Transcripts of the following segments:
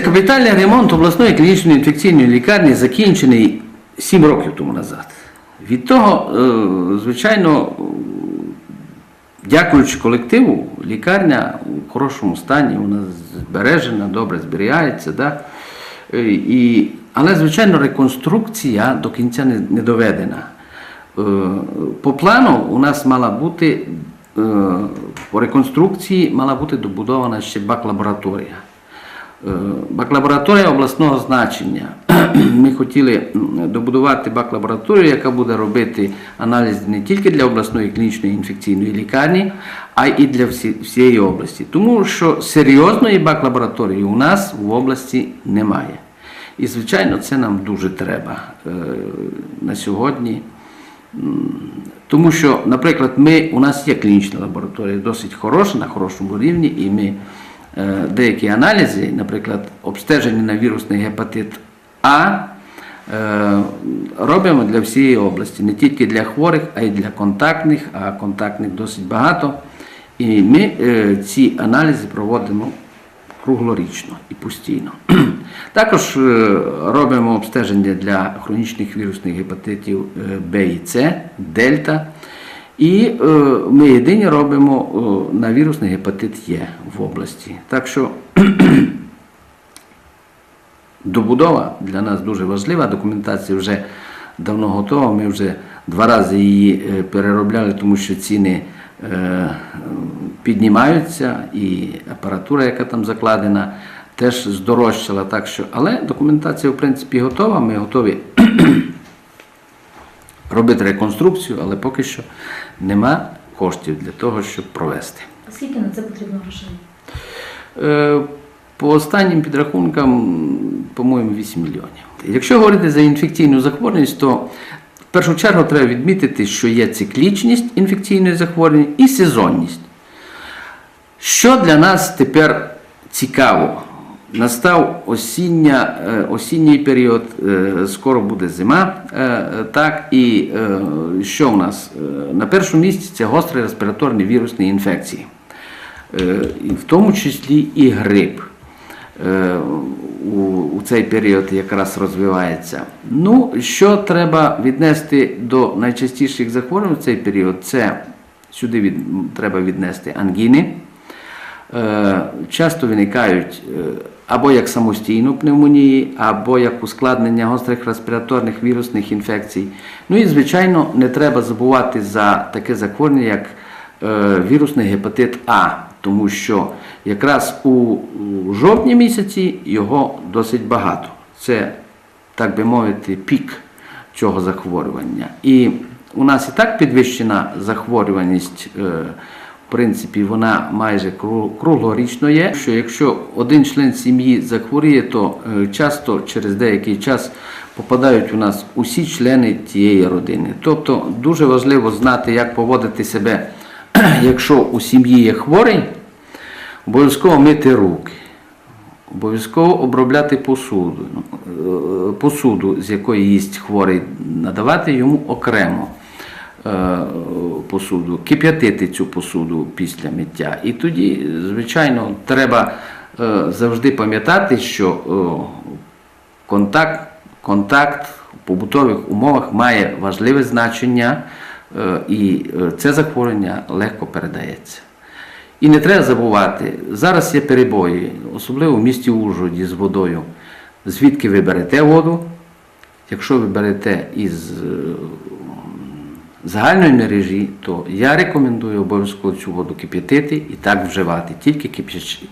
Капітальний ремонт обласної клінічної інфекційної лікарні закінчений 7 років тому назад. Від того, е, звичайно, дякуючи колективу, лікарня у хорошому стані, вона збережена, добре зберігається. Да? Е, І, але, звичайно, реконструкція до кінця не, доведена. Е, По плану у нас мала бути е, по реконструкції мала бути добудована ще бак-лабораторія. Е, Бак-лабораторія обласного значення. Ми хотіли добудувати бак-лабораторію, яка буде робити аналіз не тільки для обласної клінічної інфекційної лікарні, а й для всієї області. Тому що серйозної бак-лабораторії у нас в області немає. І, звичайно, це нам дуже треба е, на сьогодні. Тому що, наприклад, ми, у нас є клінічна лабораторія, досить хороша, на хорошому рівні, і ми е, деякі аналізи, наприклад, обстеження на вірусний гепатит А, е, робимо для всієї області, не тільки для хворих, а й для контактних, а контактних досить багато. І ми е, ці аналізи проводимо круглорічно і постійно. Також е, робимо обстеження для хронічних вірусних гепатитів е, Б і С, Дельта. І е, ми єдині робимо е, на вірусний гепатит Є в області. Так що добудова для нас дуже важлива. Документація вже давно готова. Ми вже два рази її е, переробляли, тому що ціни е, піднімаються, і апаратура, яка там закладена, теж здорожчала. Так що, але документація, в принципі, готова. Ми готові робити реконструкцію, але поки що нема коштів для того, щоб провести. А скільки на це потрібно грошей? Е, По останнім підрахункам, по-моєму, 8 мільйонів. Якщо говорити за інфекційну захворюваність, то в першу чергу треба відмітити, що є циклічність інфекційної захворювання і сезонність. Що для нас тепер цікаво? Настав осіння, е, осінній період, е, скоро буде зима. е, Так, і що в нас? На першому місці це гострі респіраторні вірусні інфекції. В тому числі і грип у, у цей період якраз розвивається. Ну, що треба віднести до найчастіших захворювань в цей період, це сюди від, треба віднести ангіни. Часто виникають або як самостійно пневмонії, або як ускладнення гострих респіраторних вірусних інфекцій. Ну і, звичайно, не треба забувати за таке захворювання, як е, вірусний гепатит А, тому що якраз у жовтні місяці його досить багато. Це, так би мовити, пік цього захворювання. І у нас і так підвищена захворюваність. В принципі, вона майже круглорічно є. Що якщо один член сім'ї захворіє, то е, часто через деякий час попадають у нас усі члени тієї родини. Тобто дуже важливо знати, як поводити себе, якщо у сім'ї є хворий, обов'язково мити руки. Обов'язково обробляти посуду, е, посуду, з якої їсть хворий, надавати йому окремо посуду, кип'ятити цю посуду після миття. І тоді, звичайно, треба е, завжди пам'ятати, що е, контакт, контакт в побутових умовах має важливе значення, е, і е, це захворювання легко передається. І не треба забувати, зараз є перебої, особливо в місті Ужгороді з водою. Звідки ви берете воду? Якщо ви берете із е, загальної мережі, то я рекомендую обов'язково цю воду кип'ятити і так вживати, тільки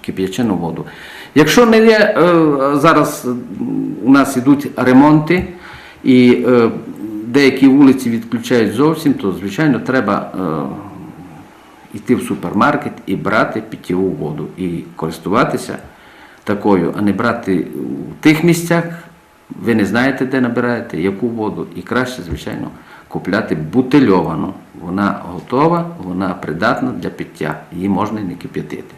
кип'ячену воду. Якщо не є, е, зараз у нас йдуть ремонти і е, деякі вулиці відключають зовсім, то звичайно треба. е, йти в супермаркет і брати питьову воду і користуватися такою, а не брати в тих місцях, ви не знаєте, де набираєте, яку воду, і краще, звичайно, купляти бутильовану. Вона готова, вона придатна для пиття, її можна не кип'ятити.